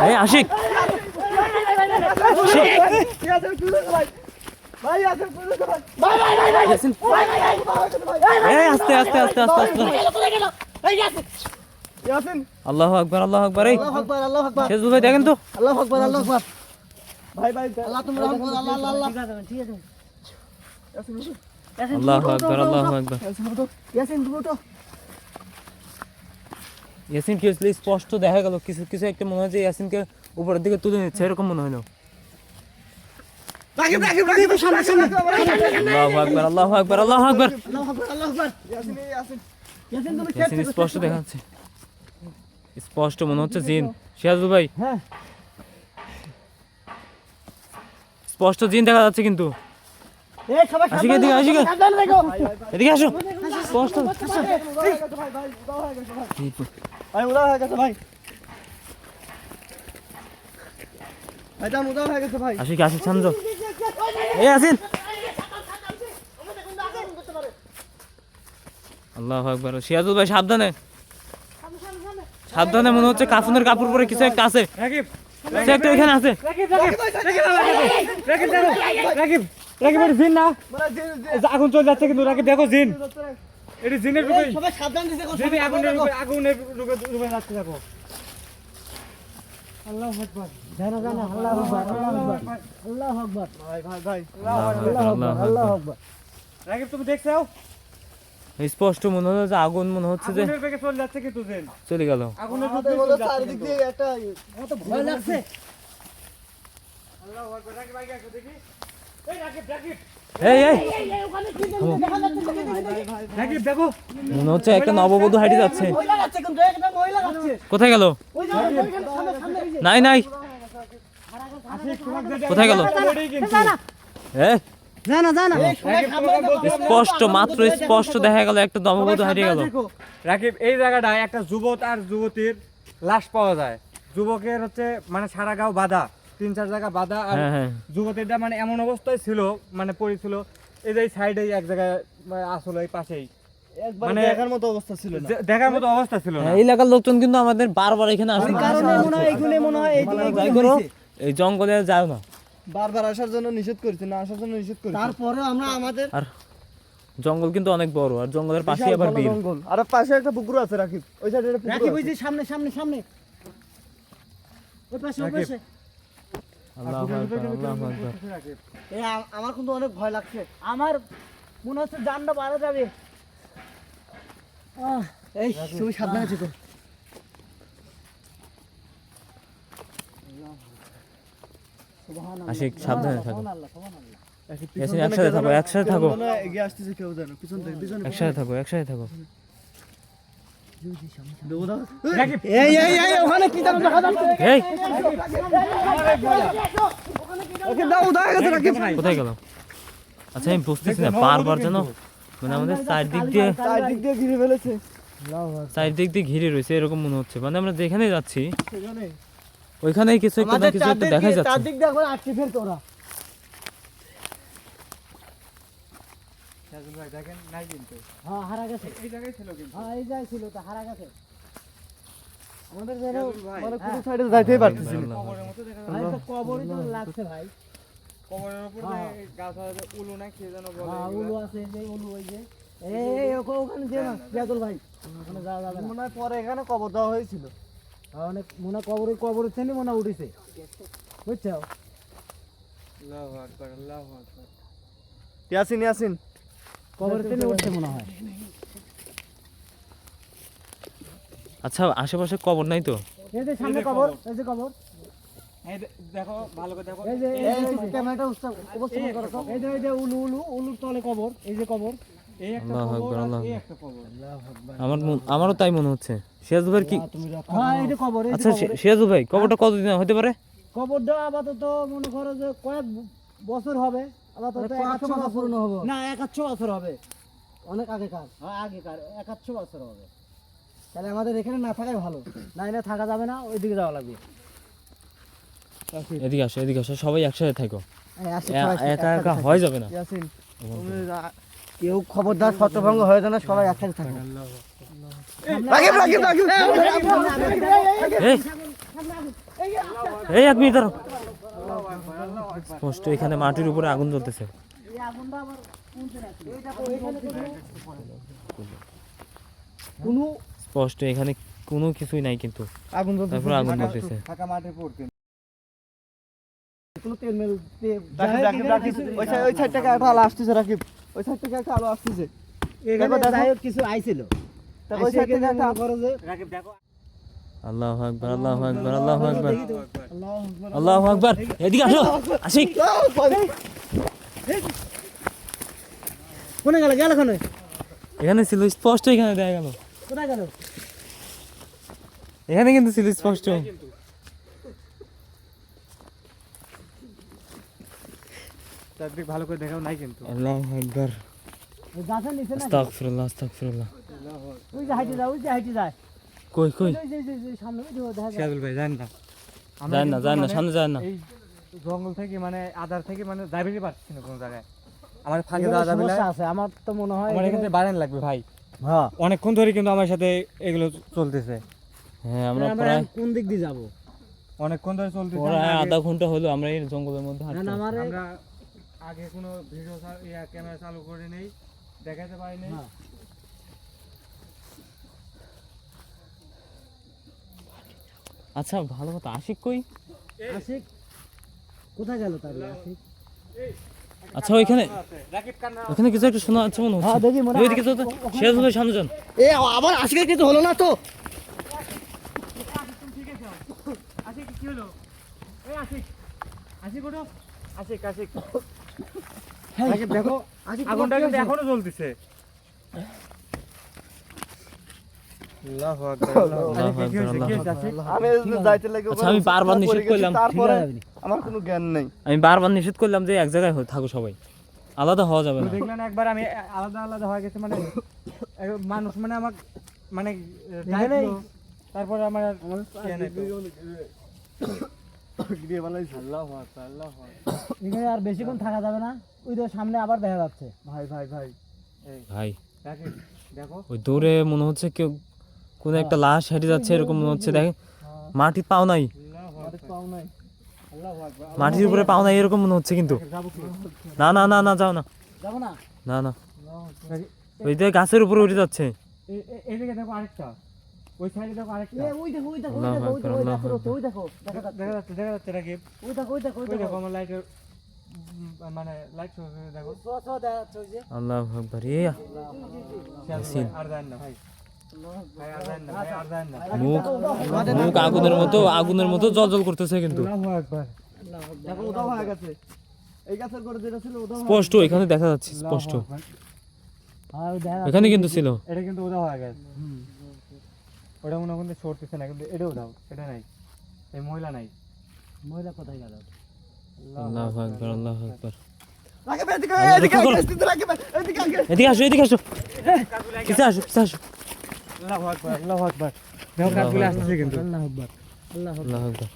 এই, আশিক। আস্তে আস্তে আস্তে আস্তে আস্তে। আল্লাহ আকবার আল্লাহ আকবার, এই। শেজুল ভাই দেখেন তো। আল্লাহু আকবার আল্লাহু আকবার। ভাই ভাই আল্লাহ তুমি রহম করো আল্লাহ আল্লাহ আল্লাহ আল্লাহ আকবার আল্লাহ আকবার ইয়াসিন উঠো ইয়াসিন তুমি উঠো ইয়াসিন কি হয়েছিল স্পষ্ট দেখা গেল। কিছু কিছু একটা মনে হয় যে ইয়াসিনকে উপরের দিকে তুলে নিচ্ছে এরকম মনে হলো। আল্লাহ আকবার আল্লাহ আকবার আল্লাহ আকবার। আল্লাহু আকবার আল্লাহু আকবার ইয়াসিন ইয়াসিন। ইয়াসিন তুমি ইয়াসিন স্পষ্ট দেখা যাচ্ছে স্পষ্ট মনে হচ্ছে জিন। সিরাজুল ভাই। হ্যাঁ। স্পষ্ট জিন দেখা যাচ্ছে কিন্তু। এদিকে আসো স্পষ্ট। ভাই ভাই উদা হয়ে গেছে ভাই ভাই দাম উদা হয়ে গেছে ভাই আশিক আশিক ছান্দ এই আসিন আল্লাহ আকবার সিরাজুল ভাই সাবধানে সাবধানে মনে হচ্ছে কাফনের কাপড় পরে কিছু একটা আছে কিছু একটা ওইখানে আছে রাকিব রাকিবের জিন না মানে আগুন চলে যাচ্ছে কিন্তু রাকিব দেখো জিন এটি জিনের রূপে সবাই সাবধান দিতে কো জিনে আগুনের রূপে আগুনের রূপে রূপে যাচ্ছে দেখো আল্লাহ আকবার। জানা জানা আল্লাহু আকবার আল্লাহু আকবার আল্লাহু আকবার। ভাই ভাই ভাই। আল্লাহ আকবার, আল্লাহ আকবার। রাকিব তুমি দেখছ? স্পষ্ট মনে হলো যে আগুন মনে হচ্ছে যে চলে যাচ্ছে কিন্তু চলে গেল। আগুনের চারিদিক দিয়ে একটা ভয় লাগছে। আল্লাহু আকবার রাকিব আগে দেখি। এই রাকিব রাকিব। এই এই। মনে হচ্ছে একটা নববধূ হাইটে যাচ্ছে। কোথায় গেল। নাই নাই। কোথায় গেল। স্পষ্ট মাত্র স্পষ্ট দেখা গেল একটা নববধূ হাইটে গেল। রাকিব এই জায়গাটায় একটা যুবক আর যুবতীর লাশ পাওয়া যায়। যুবকের হচ্ছে মানে সারা গাও বাধা। তিন চার জায়গা বাধা আর হ্যাঁ হ্যাঁ। যুবতীটা মানে এমন অবস্থায় ছিল মানে পড়েছিল এই যে সাইডে এক জায়গায় মানে আসলে এই পাশেই। মানে- দেখার মতো অবস্থা ছিল না। দেখার মতো অবস্থা ছিল না। হ্যাঁ, এই এলাকার লোকজন কিন্তু আমাদের বারবার এখানে আসে। কারণে মনে হয় এইগুলো মনে হয় এইদিকে যাই এই জঙ্গলে যাও না। বারবার আসার জন্য নিষেধ করেছে না আসার জন্য নিষেধ করেছে। তারপরে আমরা আমাদের আর জঙ্গল কিন্তু অনেক বড় আর জঙ্গলের পাশে আবার বিল। জঙ্গল। আর পাশে একটা পুকুর আছে রাকিব। ওই সাইডে একটা পুকুর রাকিব ওই যে সামনে সামনে সামনে। ওই পাশে ওই পাশে আল্লাহু আকবার আল্লাহু আকবার এই আ- আমার কিন্তু অনেক ভয় লাগছে। আমার মনে হচ্ছে জানটা বাড়া যাবে। এই তুমি সাবধানে থেকো। আশিক সাবধানে থাকো। একসাথে থাকো, একসাথে থাকো। একসাথে থাকো একসাথে থাকো। এই এই এই ওখানে কি যেন দেখা যাচ্ছে এই ওকে দাও দেখা গেছে রাকিব কোথায় গেল? আচ্ছা আমি বুঝতেছি না বারবার যেন মানে আমাদের চারদিক দিয়ে চারদিক দিয়ে ঘিরে ফেলেছে চারদিক দিয়ে ঘিরে রয়েছে এরকম মনে হচ্ছে মানে আমরা যেখানে যাচ্ছি। ওইখানেই কিছু একটা কিছু একটা দেখা যাচ্ছে? চারদিক দিয়ে আটকে ফেলতো ওরা সাজু ভাই দেখেন নাই কিন্তু। হ্যাঁ হারা গেছে। এই জায়গায় ছিল কিন্তু। হ্যাঁ এই যাই ছিল তো হারা গেছে। আমাদের যেন মানে কোনো সাইডে যাইতেই পারতেছি না। কবরের মতো দেখা ভাই তো কবরই তো লাগছে ভাই। কবরের উপর গাছ আছে উলু না কে যেন বলে হ্যাঁ উলু আছে এই যে উলু ওই যে। এই ওখানে যে না জিয়াদুল ভাই। ওখানে যাওয়া যাবে মনে হয় পরে এখানে কবর দেওয়া হয়েছিল। হ্যাঁ, অনেক মনে হয় কবরের কবরের মনে উঠেছে। বুঝছ? আল্লাহু আকবার আল্লাহু আকবার। ইয়াসিন ইয়াসিন। কবরের চেনে উঠছে মনে হয় আচ্ছা আশেপাশে কবর নাই তো এই যে সামনে কবর এই যে কবর দেখো ভালো করে দেখো এই যে এই এই যে- ক্যামেরাটা উপস্থাপন করো এই যে এই যে উলু উলু উলুর তলে কবর এই যে কবর এই একটা আল্লাহু কবর আকবার, আর আল্লাহু এই আকবার। একটা কবর আমার আমারও তাই মনে হচ্ছে সিরাজু ভাই কি হ্যাঁ এই যে কবর এই যে আচ্ছা কবর। ভাই কবরটা কতদিন হতে পারে কবরটা আপাতত মনে করো যে কয়েক বছর হবে মানে। না বছর হবে অনেক আগেকার হ্যাঁ আগেকার এক আধশো বছর হবে তাহলে আমাদের এখানে না থাকাই ভালো না থাকা যাবে না ওইদিকে যাওয়া লাগবে এদিকে আসো এদিকে আসো সবাই একসাথে থাকো একা একা হয়ে যাবে না কেউ খবরদার ছত্রভঙ্গ হয়ে যায় না সবাই একসাথে থাকে এই এক মিনিট স্পষ্ট এখানে মাটির উপরে আগুন জ্বলতেছে। স্পষ্ট এখানে কোনো কিছুই নাই কিন্তু। আগুন জ্বলছে তারপরে আগুন জ্বলতেছে। ফাঁকা মাঠে পড়তে ওই সাইড থেকে একটা আলো আসতেছে রাকিব। ওই সাইড থেকে একটা আলো আসতেছে। কিছু আইছিল। ওই সাইড থেকে একটা রাকিব দেখো। আল্লাহ আকবার আল্লাহ আকবার আল্লাহ আকবার। আল্লাহ আকবার। এদিকে আসো। আশিক। কোনে গেল? গেল কোনে এখানে ছিল স্পষ্ট এখানে দেখা গেল। কোথায় গেল? এখানে কিন্তু ছিল স্পষ্ট। চারদিক ভালো করে দেখাও নাই কিন্তু। আল্লাহ আকবার। ওই গাছের নিচে না আস্তাগফিরুল্লাহ আস্তাগফিরুল্লাহ। ওই যে হাইটে যায় ওই যে হাইটে যায় কই কই? ভাই জান না। আমরা না না মানে সামনে না। জঙ্গল থেকে মানে আদার থেকে মানে পারছি না কোনো জায়গায়। আমার ফাঁকে যাওয়া যাবে না। আছে আমার তো মনে হয় আমার এখান লাগবে ভাই। হ্যাঁ। অনেকক্ষণ ধরে কিন্তু আমার সাথে এগুলো চলতেছে। হ্যাঁ আমরা প্রায় কোন দিক দিয়ে যাব? অনেকক্ষণ ধরে চলতেছে। প্রায় আধা ঘণ্টা হলো আমরা এই জঙ্গলের মধ্যে হাঁটছি না আমরা আগে কোনো ভিডিও ইয়া ক্যামেরা চালু করে নেই দেখাতে পারি নাই। আচ্ছা ভালো কথা। আশিক কই? আশিক কোথায় গেল তাহলে আশিক? আচ্ছা ওইখানে রাকিব কান্না ওখানে কিছু একটা শোনা যাচ্ছে মনে হচ্ছে। হ্যাঁ দেখি মনে হয়। ওইদিকে তো। শেষ হলো সামনে যান এ আবার আজকে কিছু হলো না তো। আশিক কি হলো? এই আশিক। আশিক ওঠো। আশিক আশিক। রাকিব দেখো আশিক আগুনটা কিন্তু এখনও জ্বলতেছে আল্লাহু আকবার আল্লাহু কি হয়েছে কি আকবার, হয়েছে আশিক আমি আচ্ছা, আমি বারবার নিষেধ করলাম। আমার কোনো জ্ঞান নেই। আমি বারবার নিষেধ করলাম যে এক জায়গায় থাকো সবাই। আলাদা হওয়া যাবে না। দেখলেন একবার আমি আলাদা আলাদা হয়ে গেছে মানে মানুষ মানে আমার মানে? তারপরে আমার আর নাই। তো। আল্লাহু আকবার আল্লাহু আকবার। এখানে আর বেশিক্ষণ থাকা যাবে না ওই তো সামনে আবার দেখা যাচ্ছে। ভাই ভাই ভাই। ভাই। দেখো। ওই দূরে মনে হচ্ছে কেউ কোন একটা লাশ হেঁটে যাচ্ছে এরকম মনে হচ্ছে। দেখে মাটি পাও নাই। মাটির উপরে পাও নাই এরকম মনে হচ্ছে কিন্তু। না না না না যাও না। না না। ওই যে গাছের উপরে উঠে যাচ্ছে। দেখো দেখো দেখো দেখো দেখো দেখো দেখো দেখো দেখা দেখা দেখা দেখো দেখো দেখো দেখো মানে লাইট দেখো দেখা আল্লাহ ভাই আর না মুখ মুখ আগুনের মতো আগুনের মতো জল জল করতেছে কিন্তু। আল্লাহু আকবার দেখো ওটাও হয়ে গেছে এই গাছের করে যেটা ছিল ওটাও স্পষ্ট এখানে দেখা যাচ্ছে স্পষ্ট। এখানে কিন্তু ছিল। এটা কিন্তু ওটা হয়ে গেছে। ওটা মনে কিন্তু সরতেছে না কিন্তু এটাও দাও এটা নাই। এই মহিলা নাই। মহিলা কোথায় গেল? আল্লাহ আকবার আল্লাহ আকবার। এদিকে আসো এদিকে আসো। পিছে আসো পিছে আসো। আল্লাহু আকবার আল্লাহু আকবার। দেখো কাজগুলো আসছে কিন্তু। আল্লাহ আকবার আল্লাহ আকবার। আল্লাহ আকবার।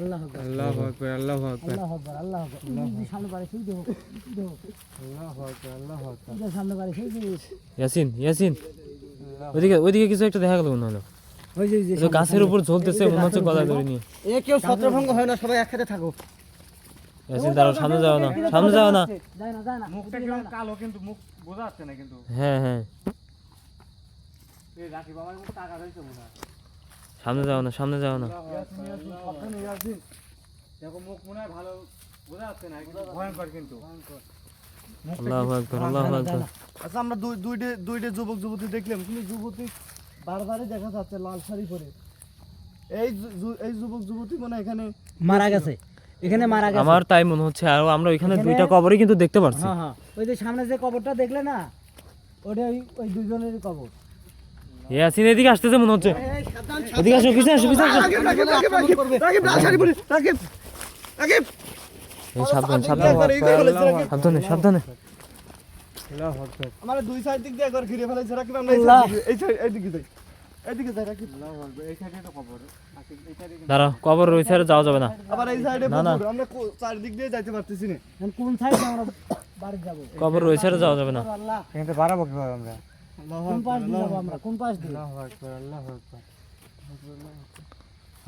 আল্লাহ আকবার। আল্লাহু আকবার আল্লাহু আকবার। আল্লাহ আকবার আল্লাহ আকবার। ওই যে সামনে বাড়ি সেই দেখো দেখো আল্লাহু আকবার আল্লাহু আকবার। ওই সামনে বাড়ি সেই ইয়াসিন ইয়াসিন। ওইদিকে ওইদিকে কিছু একটা দেখা গেল মনে হলো ওই যে গাছের উপর ঝুলতেছে মনে হচ্ছে গলা ধরে নিয়ে এ কেউ ছত্রভঙ্গ হয় না সবাই একসাথে থাকো। ইয়াসিন দাঁড়াও সামনে যাও না সামনে যাও না। যায় না যায় না। মুখটা কেমন কালো কিন্তু মুখ বোঝা যাচ্ছে না কিন্তু। হ্যাঁ হ্যাঁ এই রাকিব আমার মুখ টাকা দিয়েছে মনে হয় সামনে যাও না সামনে যাও না। দেখো মুখ মনে হয় ভালো বোঝা যাচ্ছে না ভয়ঙ্কর কিন্তু। আল্লাহ আকবার আল্লাহ আকবার। আচ্ছা আমরা দুই দুইটে দুইটে যুবক যুবতী দেখলাম কিন্তু যুবতী বারবারই দেখা যাচ্ছে লাল শাড়ি পরে। এই এই যুবক যুবতী মানে এখানে মারা গেছে। এখানে মারা গেছে। আমার তাই মনে হচ্ছে আর আমরা ওইখানে দুইটা কবরই কিন্তু দেখতে পাচ্ছি হ্যাঁ হ্যাঁ। ওই যে সামনে যে কবরটা দেখলে না ওটা ওই ওই দুজনেরই কবর। ইয়াসিন এদিকে আসতেছে মনে হচ্ছে। এদিকে আসো পিছে আসো পিছে আসো। সাবধান সাবধান। সাবধানে সাবধানে। আল্লাহু দুই সাইড দিক দিয়ে একবার ঘিরে ফেলেছে রাকিব আমরা এই আল্লাহ। side দিকে- এই সাইড এই যাই এইদিকে যাই। রাকিব এই সাইডে এই সাইডে দাঁড়াও কবর রয়েছে আর যাওয়া যাবে না। আবার এই সাইডে। আমরা চারদিক দিয়ে যাইতে পারতেছি না। কোন সাইডে আমরা বাড়ি যাব? কবর রয়েছে আর যাওয়া যাবে না। এখানে বাড়াবো কীভাবে আমরা? কোন পাশ দিয়ে যাব আমরা? কোন পাশ দিয়ে? আল্লাহু আকবার আল্লাহু আকবার।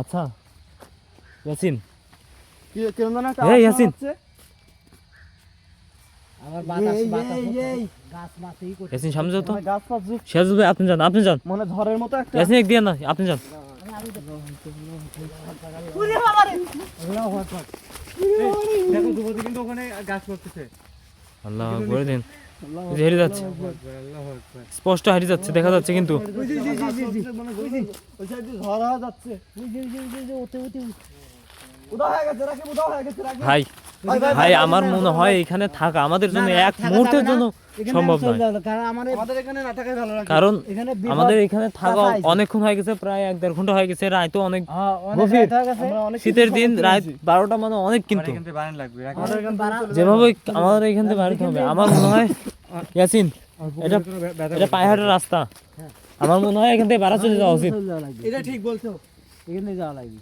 আচ্ছা। ইয়াসিন। কি কেমন যেন একটা এই, ইয়াসিন। হচ্ছে। বাতাস বাতাস গাছ মাছেই করে ইয়াসিন সামনে যাও তো। মানে গাছ ভাই আপনি যান আপনি যান। মানে ঝড়ের মতো একটা ইয়াসিন এক দিয়ে না আপনি যান। দেখো যুবতী কিন্তু ওখানে গাছ করতেছে আল্লাহ করে দিন। যে হেরে যাচ্ছে স্পষ্ট হারিয়ে যাচ্ছে দেখা যাচ্ছে কিন্তু গাছ হয়ে হয়ে হয়ে ভাই আমার মনে হয় এখানে থাকা আমাদের জন্য এক মুহূর্তের জন্য সম্ভব নয়। কারণ আমাদের এখানে না থাকাই ভালো লাগে। কারণ এখানে আমাদের এখানে থাকা অনেকক্ষণ হয়ে গেছে প্রায় এক দেড় ঘণ্টা হয়ে গেছে রায় তো অনেক হ্যাঁ, গভীর। হয়ে শীতের দিন রাত বারোটা মানে অনেক কিন্তু। যেভাবে আমাদের এখান থেকে বাড়িতে হবে। আমার মনে হয় ইয়াসিন এটা এটা পায়হাটের রাস্তা। আমার মনে হয় এখান থেকে বাড়া চলে যাওয়া উচিত। এটা ঠিক বলছো। এখানে যাওয়া লাগবে।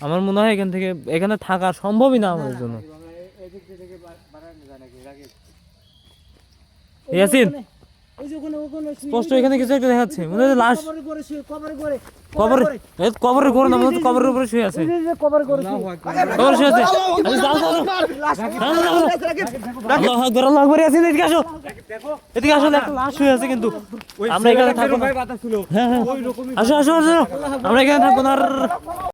আমার মনে হয় এখান থেকে এখানে থাকা সম্ভবই না আমাদের জন্য। ইয়াসিন? ওই যে ওখানে ওখানে শুয়ে- স্পষ্ট এখানে কিছু একটা দেখাচ্ছে। মনে হচ্ছে লাশ কবরে করে করে কবরের ঘর না মনে হচ্ছে কবরের উপরে শুয়ে আছে। কবরে করে শুয়ে। কবর আছে। আল্লাহু আকবার। আল্লাহু আকবার। ইয়াসিন এদিকে আসো। এদিকে আসো একটা লাশ শুয়ে আছে কিন্তু। আমরা এখানে থাকব না। ভাই বাতাস হ্যাঁ হ্যাঁ। আসো আসো আসো। আমরা এখানে থাকব না। আর